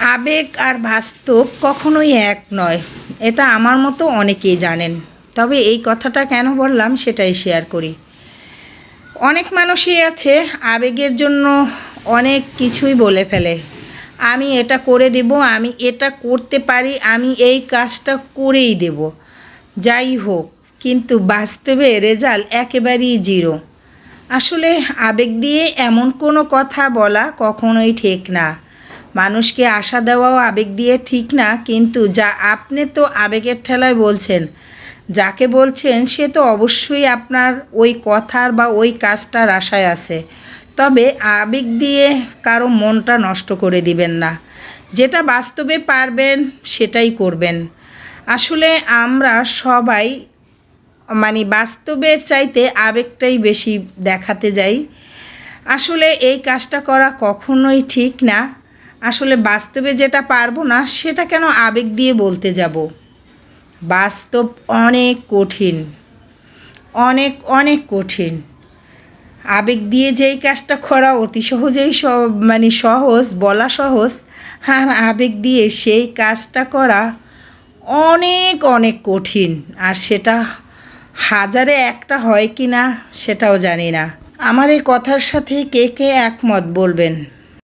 আবেগ আর বাস্তব কখনোই এক নয়। এটা আমার মতো অনেকেই জানেন। তবে এই কথাটা কেন বললাম সেটাই শেয়ার করি। অনেক মানুষই আছে আবেগের জন্য অনেক কিছুই বলে ফেলে। আমি এটা করে দেব, আমি এটা করতে পারি, আমি এই কাজটা করেই দেব। যাই হোক, কিন্তু বাস্তবে রেজাল্ট একেবারেই জিরো আসলে আবেগ দিয়ে এমন কোনো কথা বলা কখনোই ঠিক না। মানুষকে আশা দেওয়াও আবেগ দিয়ে ঠিক না, কিন্তু যা আপনি তো আবেগের ঠেলায় বলছেন। যাকে বলছেন, সে তো অবশ্যই আপনার ওই কথার বা ওই কাজটার আশায় আছে। তবে আবেগ দিয়ে কারও মনটা নষ্ট করে দিবেন না। যেটা বাস্তবে পারবেন, সেটাই করবেন। আসলে আমরা সবাই মানে বাস্তবের চাইতে আবেগটাই বেশি দেখাতে যাই। আসলে এই কাজটা করা কখনোই ঠিক না। আসলে বাস্তবে যেটা পারব না, সেটা কেন আবেগ দিয়ে বলতে যাব? বাস্তব অনেক কঠিন। অনেক অনেক কঠিন। আবেগ দিয়ে যেই কাজটা করা অতি সহজেই মানে সহজ, বলা সহজ, আর আবেগ দিয়ে সেই কাজটা করা অনেক অনেক কঠিন। আর সেটা হাজারে একটা হয় কি না সেটাও জানি না। আমার এই কথার সাথে কে কে একমত বলবেন?